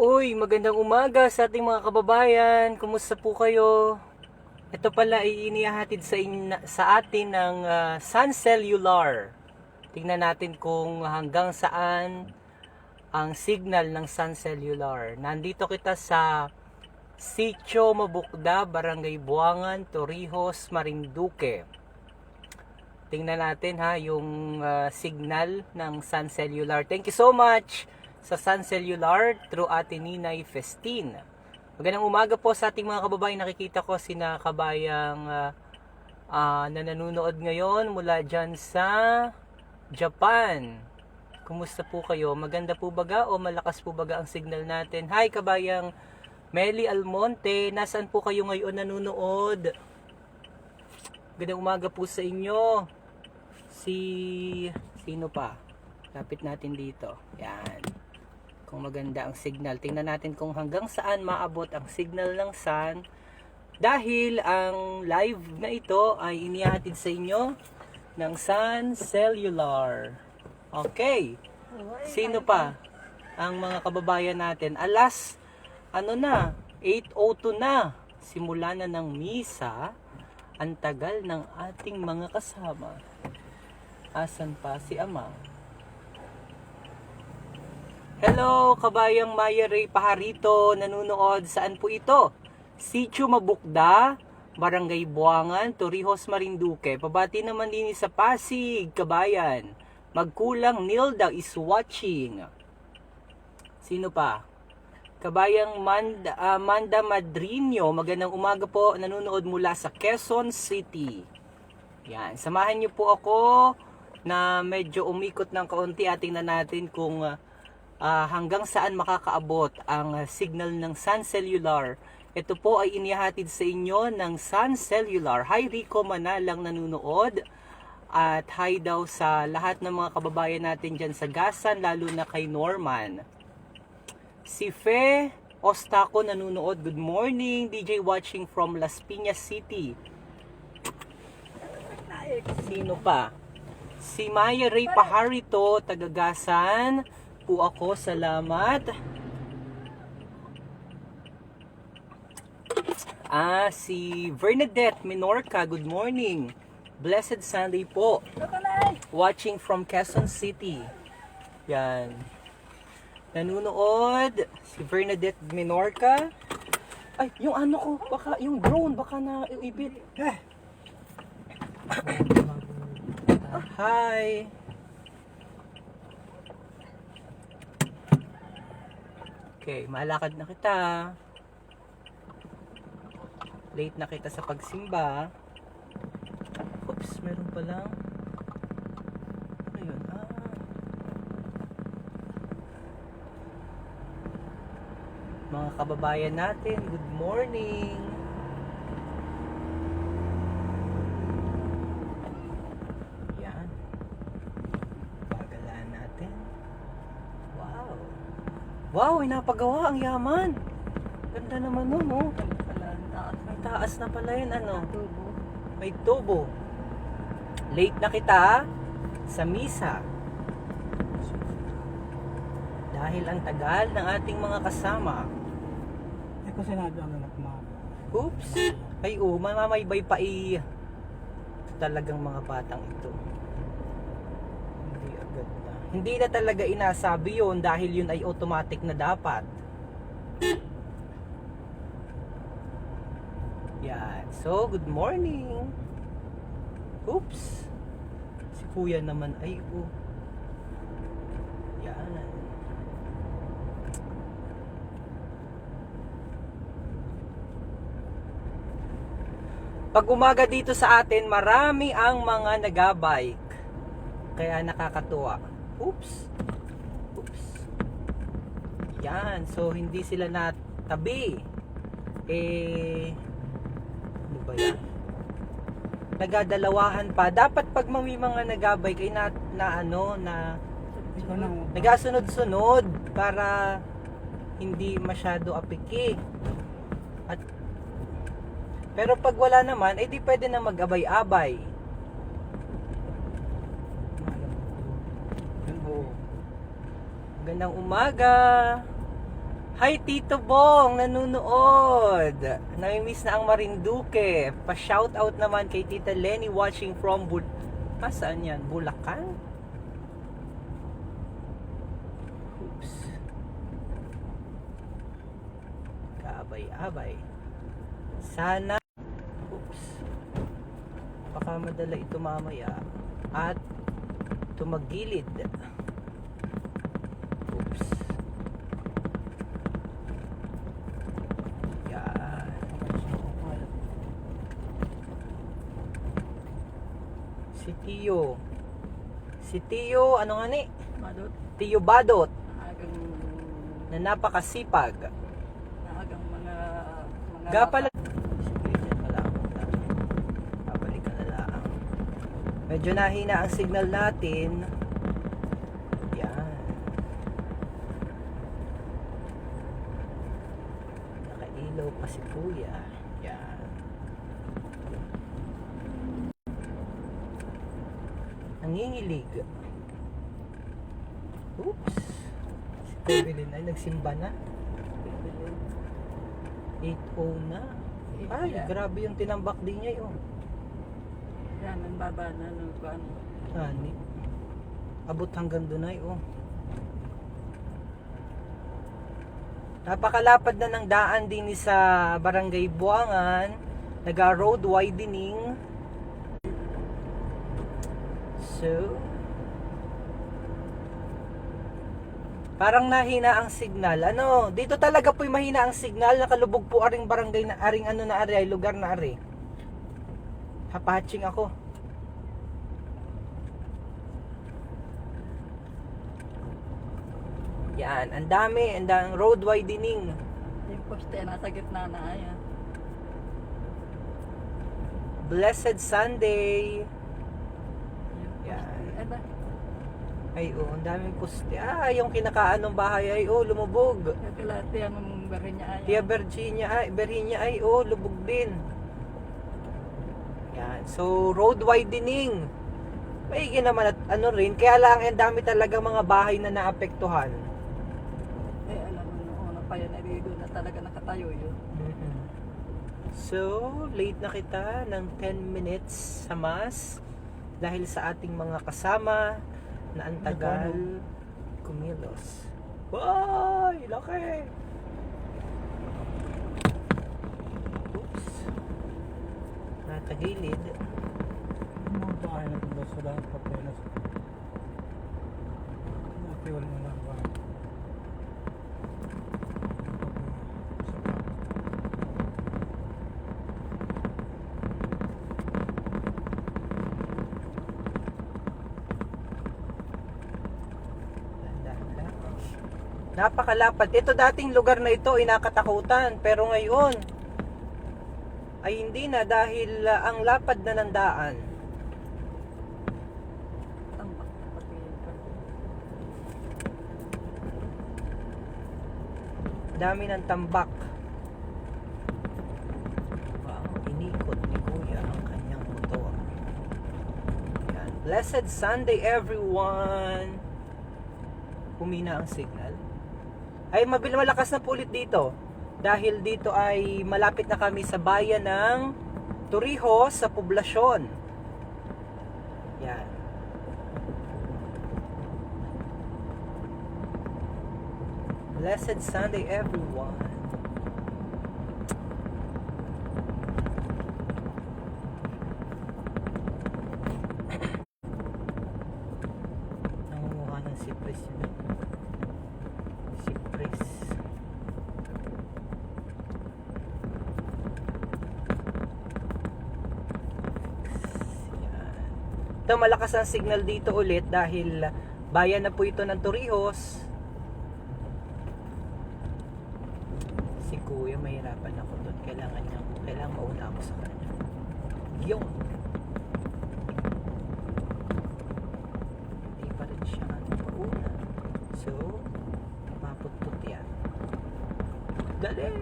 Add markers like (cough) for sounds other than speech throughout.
Uy, magandang umaga sa ating mga kababayan. Kumusta po kayo? Ito pala ay sa, in- sa atin ng ah, Sun Cellular. Tingnan natin kung hanggang saan ang signal ng Sun Cellular. Nandito kita sa Sitio Mabukda, Barangay Buangan, Torrijos, Marinduque. Tingnan natin ha yung ah, signal ng Sun Cellular. Thank you so much sa Sun Cellular through Ate Ninay Festin. Magandang umaga po sa ating mga kababayan. Nakikita ko sina kabayang ah, ah, na nanonood ngayon mula dyan sa Japan. Kumusta po kayo? Maganda po baga o malakas po baga ang signal natin? Hi kabayang Meli Almonte, nasaan po kayo ngayon nanonood? Magandang umaga po sa inyo. Si sino pa? Lapit natin dito. Yan. Kung maganda ang signal. Tingnan natin kung hanggang saan maabot ang signal ng sun. Dahil ang live na ito ay inihatid sa inyo ng Sun Cellular. Okay. Sino pa? Ang mga kababayan natin. Alas, ano na, 8.02 na. Simula na ng misa. Ang tagal ng ating mga kasama. Asan pa si Ama? Hello, kabayang Maya Ray Paharito, nanunood. Saan po ito? Sitio Mabukda, Barangay Buangan, Torrijos, Marinduque. Pabati naman din sa Pasig, kabayan. Magkulang Nilda is watching. Sino pa? Kabayang Manda, ah, Manda Madrino, magandang umaga po, nanonood mula sa Quezon City. Yan, samahan niyo po ako na medyo umikot ng kaunti ating na natin kung ah, ah, hanggang saan makakaabot ang ah, signal ng Sun Cellular. Ito po ay inihatid sa inyo ng Sun Cellular. Hi Rico Manalang nanonood. At hi daw sa lahat ng mga kababayan natin dyan sa Gasan, lalo na kay Norman. Si Fe Ostaco nanonood. Good morning. DJ watching from Las Piñas City. Sino pa? Si Maya Ray Paharito, tagagasan po ako. Salamat. Ah, si Bernadette Minorca, good morning. Blessed Sunday po. Watching from Quezon City. Yan. Nanunood si Bernadette Minorca. Ay, yung ano ko, baka yung drone, baka na ibit. Eh. (coughs) Hi. Okay, malakad na kita. Late na kita sa pagsimba. Oops, meron pa lang. Ano yun? Ah. Mga kababayan natin, good morning. Yan. Pagalaan natin. Wow. Wow, inapagawa ang yaman. Ganda naman nun, no? Ang taas na pala yun, ano? May tubo. Late na kita sa misa. Dahil ang tagal ng ating mga kasama. Hindi ko sinabi ang anak mo. Oops! Ay, oh, mamamaybay pa i... Talagang mga batang ito. Hindi na talaga inasabi yon dahil yun ay automatic na dapat. Yan. So, good morning. Oops. Si kuya naman ay oh. Yan. Pag umaga dito sa atin, marami ang mga nagabike. Kaya nakakatuwa. Oops. Oops. Yan. So, hindi sila natabi. Eh, ano ba yan? Nagadalawahan pa. Dapat pag may mga nagabike ay na, na ano, na nagasunod-sunod para hindi masyado apiki. At pero pag wala naman, eh di pwede na mag-abay-abay. Oo. Magandang umaga. Hi Tito Bong, nanunood. Namimiss na ang Marinduque. Pa-shout out naman kay Tita Lenny watching from Bul... Ah, saan yan? Bulacan? Oops. Kaabay-abay. Sana... Oops. Baka madala ito mamaya. At tumagilid. Oops. Yan. Tio. Si Tio, ano nga ni? Madot, Tio Badot, agang na napakasipag. agang mga mga Gapala. Medyo nahina ang signal natin. Yan. Nakailaw pa si Kuya. Yan. Nangingilig. Oops. Si Kubilin ay nagsimba na. 8.0 na. Ay, Yeah. grabe yung tinambak din niya yun. Yan ang baba na ano. Ani. Abot hanggang doon ay oh. Napakalapad na ng daan din sa Barangay Buangan. Naga-road widening. So, parang nahina ang signal. Ano, dito talaga po'y mahina ang signal. Nakalubog po aring barangay na aring ano na ari, ay lugar na ari. Hapatching ako. Yan, ang dami, ang daming road widening. Yung poste nasa gitna na ayan. Blessed Sunday. Yung Yan. poste. Aba, Ay, oh, ang daming poste. Ah, yung kinakaanong bahay ay, oh, lumubog. yung kilati ang bari niya ayan. Tia Virginia ay, Virginia ay, oh, lubog din. Yan, so, road widening. Maigi naman at ano rin, kaya lang, ang dami talaga mga bahay na naapektuhan. Eh alam mo nung una pa yan, ay doon na talaga nakatayo yun. Mhm. So, late na kita ng 10 minutes sa mas dahil sa ating mga kasama na ang tagal kumilos. Wow! Laki! Oops. Natagilid. Mga bahay na ito sa lahat papeles. Okay, wala na lang ba? Napakalapad. Ito dating lugar na ito ay nakatakutan. Pero ngayon, ay hindi na dahil ah, ang lapad na ng daan. Dami ng tambak. Wow, inikot ni Kuya ang kanyang motor. Yan. Blessed Sunday everyone! Humina ang signal. Ay, mabil malakas na po ulit dito. Dahil dito ay malapit na kami sa bayan ng Torrijos sa poblasyon. Yan. Blessed Sunday everyone. Nangunguha ng cypress yun. Cypress. Yan. Ito malakas ang signal dito ulit dahil bayan na po ito ng Torrijos. Si Kuya mahirapan ako doon. Kailangan niya, kailangan mauna ako sa kanya. Yung. Hindi pa rin siya. So, maputput yan. Dali!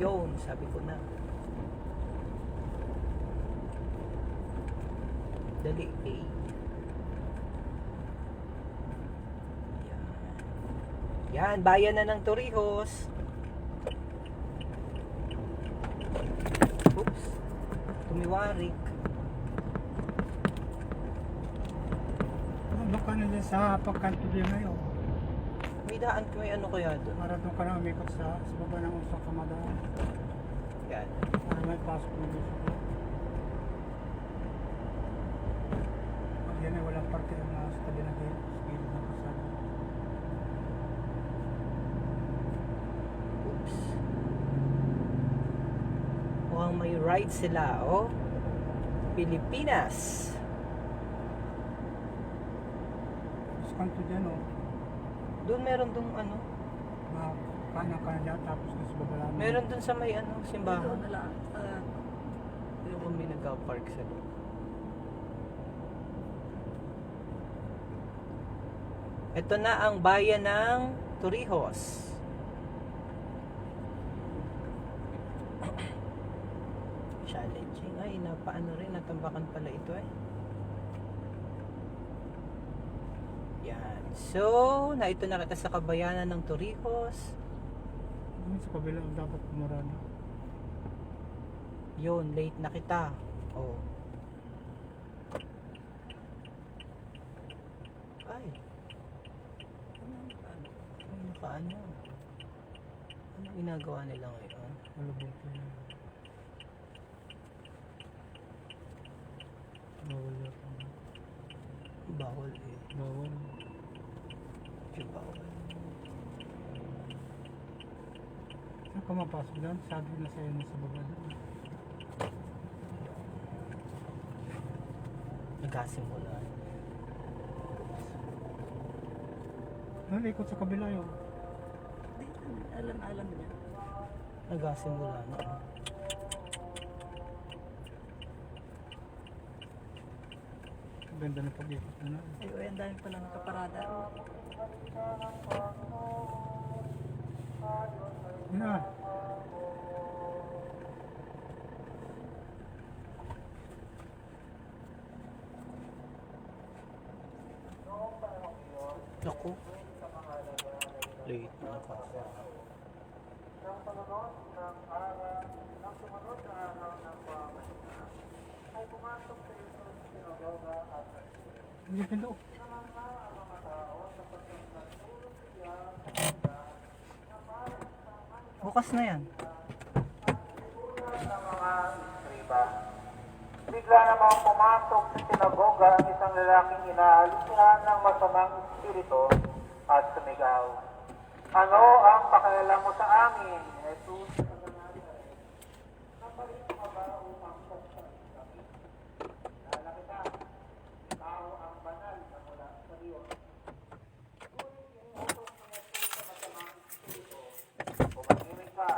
Yun, sabi ko na. Dali, eh. Yan, bayan na ng Torrijos. Oops. Tumiwarik. Ano ka na sa pagkanto din ngayon? May daan, may ano kaya doon? Para doon ka na umikot sa, sa baba ng usok kamadaan. Yan. Para may pasok mo dito. Pag yan ay walang parte ang nasa tabi ng gilid sa gilid ng kasama. Oops. Mukhang may ride sila, oh. Pilipinas. Sa kanto dyan o. Doon meron dong ano. Mga kanan ka na dyan tapos sa baba lang. Meron doon sa may ano, Doon simbahan. na lang. Uh, Yung kung may nagka-park sa doon. Ito na ang bayan ng Torrijos. Ay, napaano rin. Natambakan pala ito eh. Yan. So, na ito na kita sa kabayanan ng Torrijos. Ano sa kabila dapat pumara na. Yun, late na kita. Oh. Ay. Ay, nakaano. Ano ginagawa nila ngayon? Malubog ko na. Bawal yata. Bawal eh. Bawal. Yung bawal. Saan ka mapasok doon? Sabi na sa'yo na sa baba doon. Nagkasimula. Nalikot sa kabila yun. alam-alam niya. Nagkasimula na. oh. Ang Ganda na pag-ikot na na. Ay, ang dami pala nakaparada. Yun na. Naku. Late na pa. Pinto. Bukas na yan. Bigla namang pumasok sa sinagoga ang isang lalaking inaalusan ng masamang espiritu at sumigaw. Ano ang pakialam mo sa amin, Jesus? Ka ba upang saktan kami? Lala kita, ikaw ang banal na mula sa Diyos. Ngunit inuutos mo na sa masamang espiritu. Umahimik ka,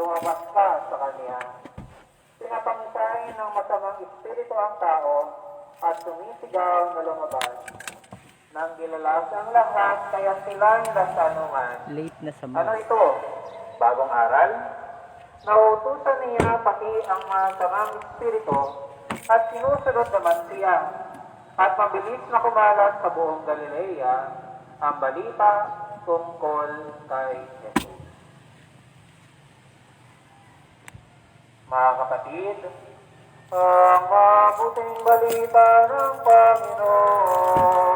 lumabas ka sa kanya. Pinapangisahin ng masamang espiritu ang tao at sumisigaw na lumabas. Nang gilalas ang lahat, kaya sila'y nasanungan. Late na sa Ano mass. ito? Bagong aral? Nautusan niya pati ang masamang espiritu at sinusunod naman siya. At mabilis na kumalat sa buong Galilea ang balita tungkol kay Jesus. Mga kapatid, ang mabuting balita ng Panginoon